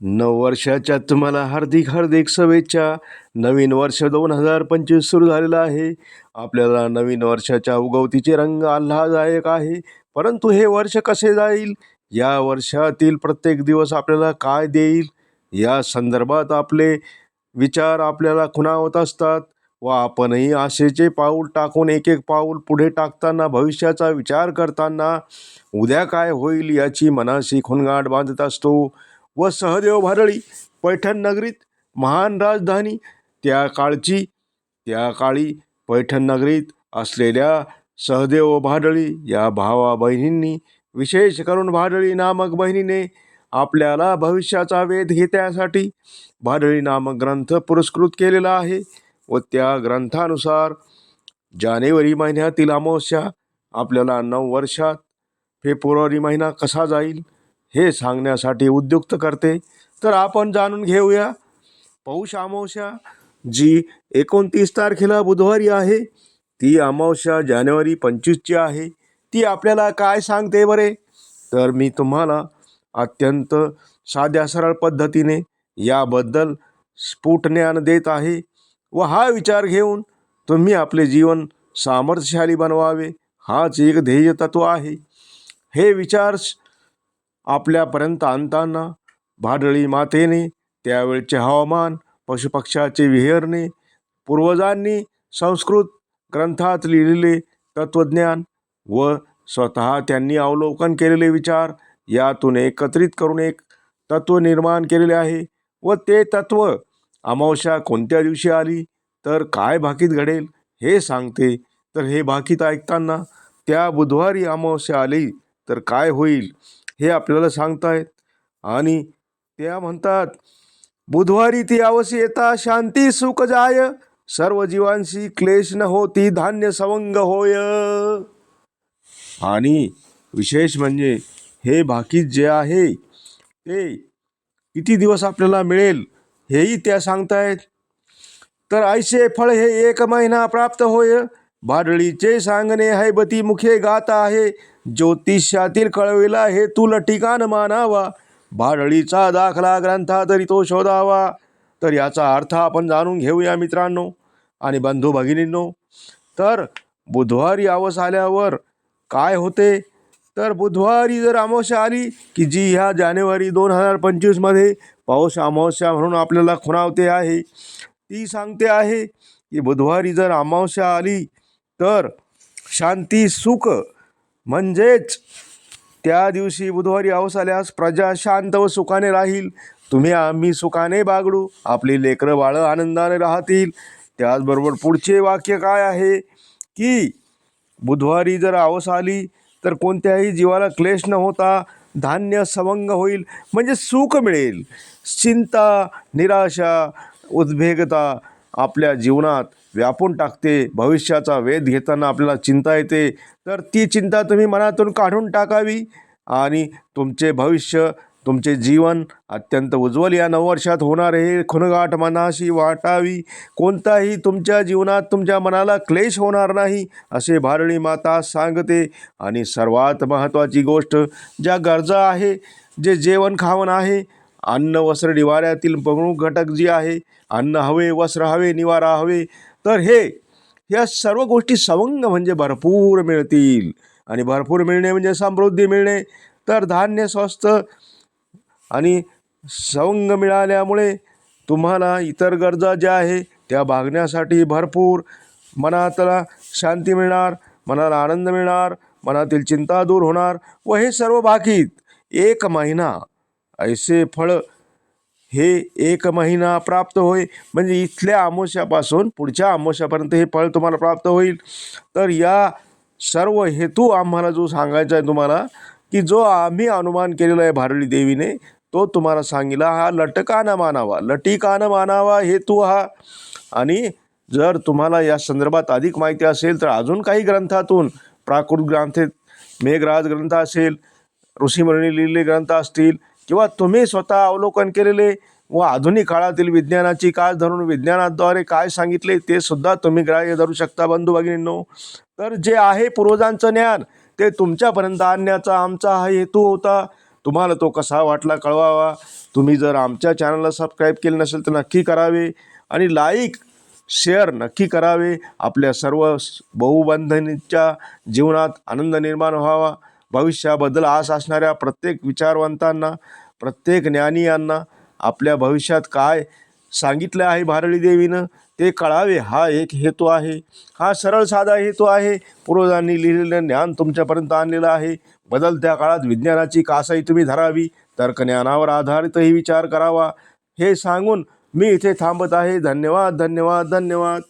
नववर्षाच्या तुम्हाला हार्दिक हार्दिक शुभेच्छा. नवीन वर्ष दोन हजार पंचवीस सुरू झालेलं आहे. आपल्याला नवीन वर्षाच्या उगवतीचे रंग आल्हाददायक आहे. परंतु हे वर्ष कसे जाईल? या वर्षातील प्रत्येक दिवस आपल्याला काय देईल? या संदर्भात आपले विचार आपल्याला खुणावत असतात. व आपणही आशेचे पाऊल टाकून एक एक पाऊल पुढे टाकताना भविष्याचा विचार करताना उद्या काय होईल याची मनाशी खुणगाट बांधत असतो. व सहदेव भारळी पैठण नगरीत महान राजधानी त्या काळची त्या काळी पैठण नगरीत असलेल्या सहदेव भाडळी या भावा बहिणींनी विशेष करून भाडळी नामक बहिणीने आपल्याला भविष्याचा वेध घेण्यासाठी भाडळी नामक ग्रंथ पुरस्कृत केलेला आहे व त्या ग्रंथानुसार जानेवारी महिन्यातील अमावस्या आपल्याला नऊ वर्षात फेब्रुवारी महिना कसा जाईल? हे सांगण्यासाठी उद्युक्त करते. तर आपण जाणून घेऊया. पौष अमावस्या जी एकोणतीस तारखेला बुधवारी आहे. ती अमावस्या जानेवारी पंचवीसची आहे. ती आपल्याला काय सांगते बरे? तर मी तुम्हाला अत्यंत साध्या सरळ पद्धतीने याबद्दल स्फुट ज्ञान देत आहे व हा विचार घेऊन तुम्ही आपले जीवन सामर्थ्यशाली बनवावे. हाच एक ध्येय तत्व आहे. हे विचार आपल्यापर्यंत आणताना भाडळी मातेने त्यावेळचे हवामान पशुपक्ष्याचे विहरणे पूर्वजांनी संस्कृत ग्रंथात लिहिलेले तत्त्वज्ञान व स्वतः त्यांनी अवलोकन केलेले विचार यातून एकत्रित करून एक तत्त्व निर्माण केलेले आहे व ते तत्त्व अमावस्या कोणत्या दिवशी आली तर काय भाकीत घडेल हे सांगते. तर हे भाकीत ऐकताना त्या बुधवारी अमावस्या आली तर काय होईल? हे आपल्याला सांगतायत. आणि त्या म्हणतात बुधवारी ती अवशी येता शांती सुख जाय सर्व जीवांशी क्लेश न होती धान्य सवंग होय. आणि विशेष म्हणजे हे भाकीत जे आहे ते किती दिवस आपल्याला मिळेल हेही त्या सांगतायत. तर ऐसे फळ हे एक महिना प्राप्त होय भाडळीचे सांगणे हैबती मुखे गात आहे ज्योतिष्यातील कळविला हे तुल ठिकाण मानावा. भाडळीचा दाखला ग्रंथा तरी तो शोधावा. तर याचा अर्थ आपण जाणून घेऊया मित्रांनो आणि बंधू भगिनींनो. तर बुधवारी आवस आल्यावर काय होते? तर बुधवारी जर अमावस्या आली की जी ह्या जानेवारी दोन हजार पंचवीसमध्ये पाऊस अमावस्या म्हणून आपल्याला खुणावते आहे. ती सांगते आहे की बुधवारी जर अमावस्या आली तर शांती सुख म्हणजेच त्या दिवशी बुधवारी अवस आल्यास प्रजा शांत व सुखाने राहील. तुम्ही आम्ही सुखाने बागडू. आपली लेकरं बाळं आनंदाने राहतील. त्याचबरोबर पुढचे वाक्य काय आहे? की बुधवारी जर आवस आली तर कोणत्याही जीवाला क्लेश न होता धान्य सवंग होईल. म्हणजे सुख मिळेल. चिंता निराशा उद्वेगता आपल्या जीवनात व्यापून टाकते. भविष्याचा वेध घेताना आपल्याला चिंता येते. तर ती चिंता तुम्ही मनातून काढून टाकावी आणि तुमचे भविष्य तुमचे जीवन अत्यंत उज्ज्वल या नववर्षात होणार हे खुणगाठ मनाशी वाटावी. कोणताही तुमच्या जीवनात तुमच्या मनाला क्लेश होणार नाही असे भारणी माता सांगते. आणि सर्वात महत्त्वाची गोष्ट ज्या गरजा आहे जे जेवण खावण आहे अन्न वस्त्र निवाऱ्यातील प्रमुख घटक जी आहे अन्न हवे वस्त्र हवे निवारा हवे तर हे ह्या सर्व गोष्टी सवंग म्हणजे भरपूर मिळतील. आणि भरपूर मिळणे म्हणजे समृद्धी मिळणे. तर धान्य स्वस्त आणि सवंग मिळाल्यामुळे तुम्हाला इतर गरजा ज्या आहे त्या भागण्यासाठी भरपूर मनातला शांती मिळणार मनाला आनंद मिळणार मनातील चिंता दूर होणार व हे सर्व बाकीत एक महिना ऐसे फळ हे एक महिना प्राप्त होय. म्हणजे इथल्या आमोशापासून पुढच्या आमोशापर्यंत हे फळ तुम्हाला प्राप्त होईल. तर या सर्व हेतू आम्हाला जो सांगायचा आहे तुम्हाला की जो आम्ही अनुमान केलेला आहे भारळी देवीने तो तुम्हाला सांगितला हा लटकानं मानावा. लटिकानं मानावा हेतू हा. आणि जर तुम्हाला या संदर्भात अधिक माहिती असेल तर अजून काही ग्रंथातून प्राकृत ग्रंथेत मेघराज ग्रंथ असेल ऋषीमुनी लिहिलेले ग्रंथ असतील किंवा तुम्ही स्वतः अवलोकन केलेले व आधुनिक काळातील विज्ञानाची काळ धरून विज्ञानाद्वारे काय सांगितले ते सुद्धा तुम्ही ग्राह्य धरू शकता बंधू भगिनींनो. तर जे आहे पूर्वजांचं ज्ञान ते तुमच्यापर्यंत आणण्याचा आमचा हा हेतू होता. तुम्हाला तो कसा वाटला कळवावा. तुम्ही जर आमच्या चॅनलला सबस्क्राईब केले नसेल तर नक्की करावे आणि लाईक शेअर नक्की करावे. आपल्या सर्व बहुबंधनीच्या जीवनात आनंद निर्माण व्हावा. भविष्याबद्दल आस असणाऱ्या प्रत्येक विचारवंतांना प्रत्येक ज्ञानी यांना आपल्या भविष्यात काय सांगितलं आहे भारळी देवीनं ते कळावे. हा एक हेतू आहे. हा सरळ साधा हेतू आहे. पूर्वजांनी लिहिलेलं ज्ञान तुमच्यापर्यंत आणलेलं आहे. बदलत्या काळात विज्ञानाची कासाई तुम्ही धरावी. तर्कज्ञानावर आधारितही विचार करावा. हे सांगून मी इथे थांबत आहे. धन्यवाद धन्यवाद धन्यवाद.